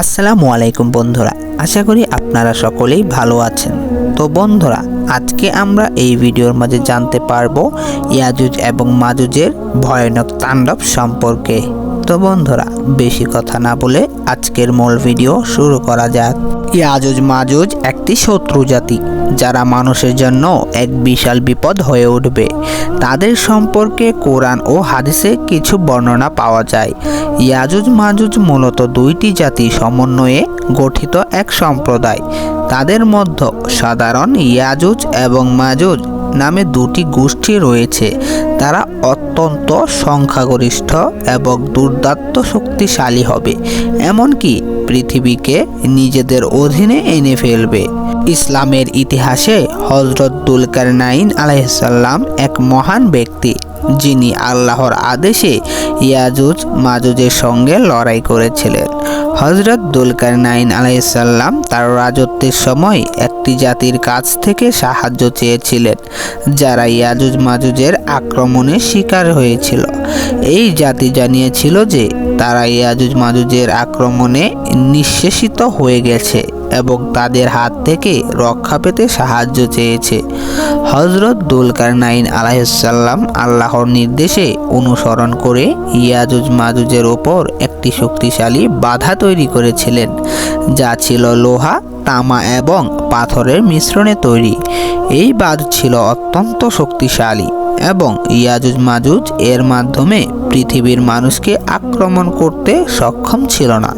আসসালামু আলাইকুম বন্ধুরা, আশা করি আপনারা সকলেই ভালো আছেন। তো বন্ধুরা, আজকে আমরা এই ভিডিওর মাঝে জানতে পারব ইয়াজুজ এবং মাজুজের ভয়ানক তাণ্ডব সম্পর্কে। তো বন্ধুরা, বেশি কথা না বলে আজকের মূল ভিডিও শুরু করা যাক। ইয়াজুজ মাজুজ একটি শত্রু জাতি, যারা মানুষের জন্য এক বিশাল বিপদ হয়ে উঠবে। তাদের সম্পর্কে কোরআন ও হাদিসে কিছু বর্ণনা পাওয়া যায়। ইয়াজুজ মাজুজ মূলত দুইটি জাতি সমন্বয়ে গঠিত এক সম্প্রদায়। তাদের মধ্যে সাধারণ ইয়াজুজ এবং মাজুজ নামে দুটি গোষ্ঠী রয়েছে। তারা অত্যন্ত সংখ্যাগরিষ্ঠ এবং দুর্দান্ত শক্তিশালী হবে। এমনকি পৃথিবীকে নিজেদের অধীনে এনে ফেলবে। ইসলামের ইতিহাসে হজরত দুলকারনাইন আলাইসাল্লাম এক মহান ব্যক্তি। যিনি আল্লাহর আদেশে ইয়াজুজ মাজুজের সঙ্গে লড়াই করেছিলেন। হজরত দুলকারনাইন আলাইসাল্লাম তার রাজত্বের সময় একটি জাতির কাছ থেকে সাহায্য চেয়েছিলেন, যারা ইয়াজুজ মাজুজের আক্রমণের শিকার হয়েছিল। এই জাতি জানিয়েছিল যে তারা ইয়াজুজ মাজুজের আক্রমণে নিঃশেষিত হয়ে গেছে। এবং তাদের হাত থেকে রক্ষা পেতে সাহায্য চেয়েছে। হজরত দুলকারনাইন আলাইসাল্লাম আল্লাহর নির্দেশে অনুসরণ করে ইয়াজুজ মাজুজের ওপর একটি শক্তিশালী বাধা তৈরি করেছিলেন, যা ছিল লোহা, তামা এবং পাথরের মিশ্রণে তৈরি। এই বাঁধ ছিল অত্যন্ত শক্তিশালী। এবং ইয়াজুজ মাজুজ এর মাধ্যমে পৃথিবীর মানুষকে আক্রমণ করতে সক্ষম ছিল না।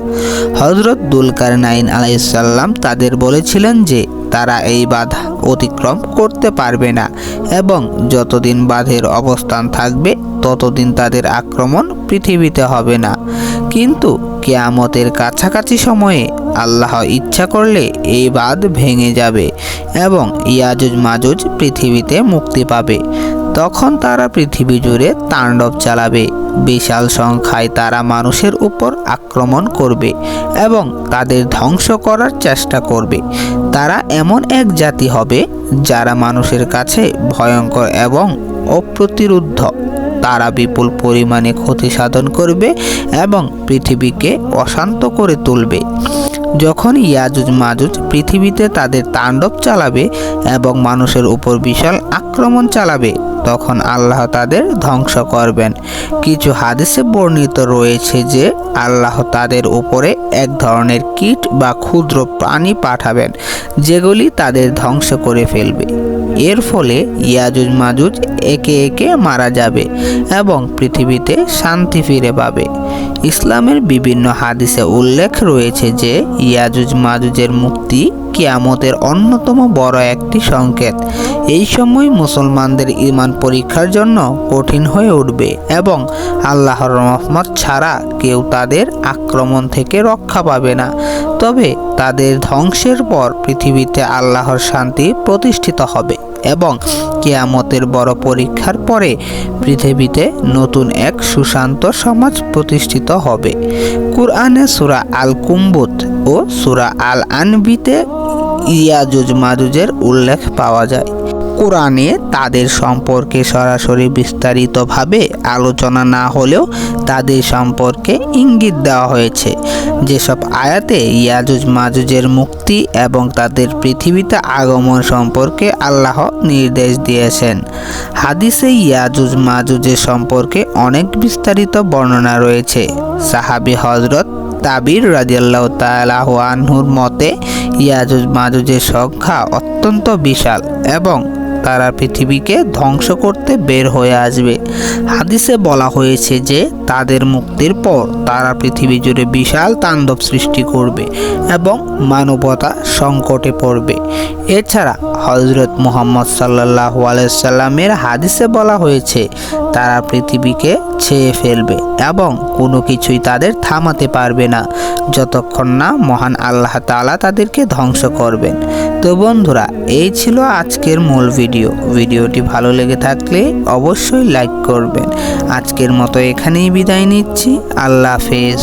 হজরত দুলকার নাইন আলাইসাল্লাম তাদের বলেছিলেন যে, তারা এই বাধা অতিক্রম করতে পারবে না এবং যতদিন বাঁধের অবস্থান থাকবে, ততদিন তাদের আক্রমণ পৃথিবীতে হবে না। কিন্তু কেয়ামতের কাছাকাছি সময়ে আল্লাহ ইচ্ছা করলে এই বাঁধ ভেঙে যাবে এবং ইয়াজুজ মাজুজ পৃথিবীতে মুক্তি পাবে। তখন তারা পৃথিবী জুড়ে তাণ্ডব চালাবে। বিশাল সংখ্যায় তারা মানুষের উপর আক্রমণ করবে এবং তাদের ধ্বংস করার চেষ্টা করবে। তারা এমন এক জাতি হবে যারা মানুষের কাছে ভয়ঙ্কর এবং অপ্রতিরুদ্ধ তারা বিপুল পরিমাণে ক্ষতি সাধন করবে এবং পৃথিবীকে অশান্ত করে তুলবে। যখন ইয়াজুজ মাজুজ পৃথিবীতে তাদের তাণ্ডব চালাবে এবং মানুষের উপর বিশাল আক্রমণ চালাবে তখন আল্লাহ তাদের ধ্বংস করবেন। কিছু হাদিসে বর্ণিত রয়েছে যে আল্লাহ তাদের উপরে এক ধরনের কীট বা ক্ষুদ্র প্রাণী পাঠাবেন, যেগুলি তাদের ধ্বংস করে ফেলবে। এর ফলে ইয়াজুজ মাজুজ একে একে মারা যাবে এবং পৃথিবীতে শান্তি ফিরে পাবে। ইসলামের বিভিন্ন হাদিসে উল্লেখ রয়েছে যে ইয়াজুজ মাজুজের মুক্তি কিয়ামতের অন্যতম বড় একটি সংকেত। এই সময় মুসলমানদের ইমান পরীক্ষার জন্য কঠিন হয়ে উঠবে এবং আল্লাহর রহমত ছাড়া কেউ তাদের আক্রমণ থেকে রক্ষা পাবে না। তবে তাদের ধ্বংসের পর পৃথিবীতে আল্লাহর শান্তি প্রতিষ্ঠিত হবে এবং কেয়ামতের বড় পরীক্ষার পরে পৃথিবীতে নতুন এক সুশান্ত সমাজ প্রতিষ্ঠিত হবে। কুরআনে সুরা আল কুম্বুত ও সুরা আল আনবিতে ইয়াজুজ মাজুজের উল্লেখ পাওয়া যায়। কোরআনে তাদের সম্পর্কে সরাসরি বিস্তারিতভাবে আলোচনা না হলেও তাদের সম্পর্কে ইঙ্গিত দেওয়া হয়েছে। যেসব আয়াতে ইয়াজুজ মাজুজের মুক্তি এবং তাদের পৃথিবীতে আগমন সম্পর্কে আল্লাহ নির্দেশ দিয়েছেন। হাদিসে ইয়াজুজ মাজুজের সম্পর্কে অনেক বিস্তারিত বর্ণনা রয়েছে। সাহাবি হজরত তাবির রাজিয়াল্লাহ তালাহ আনহুর মতে, ইয়াজুজ মাজুজের সংখ্যা অত্যন্ত বিশাল এবং তারা পৃথিবীকে ধ্বংস করতে বের হয়ে আসবে। হাদিসে বলা হয়েছে যে, তাদের মুক্তির পর তারা পৃথিবী জুড়ে বিশাল তাণ্ডব সৃষ্টি করবে এবং মানবতা সংকটে পড়বে। এছাড়া হজরত মুহাম্মদ সাল্লাহ আলাইসাল্লামের হাদিসে বলা হয়েছে, তারা পৃথিবীকে ছেয়ে ফেলবে এবং কোনো কিছুই তাদের থামাতে পারবে না। যতক্ষণ না মহান আল্লাহ তালা তাদেরকে ধ্বংস করবেন। তো বন্ধুরা, এই ছিল আজকের মূল ভিডিও। ভিডিওটি ভালো লেগে থাকলে অবশ্যই লাইক করবেন। আজকের মতো এখানেই বিদায় নিচ্ছি। আল্লাহ হাফেজ।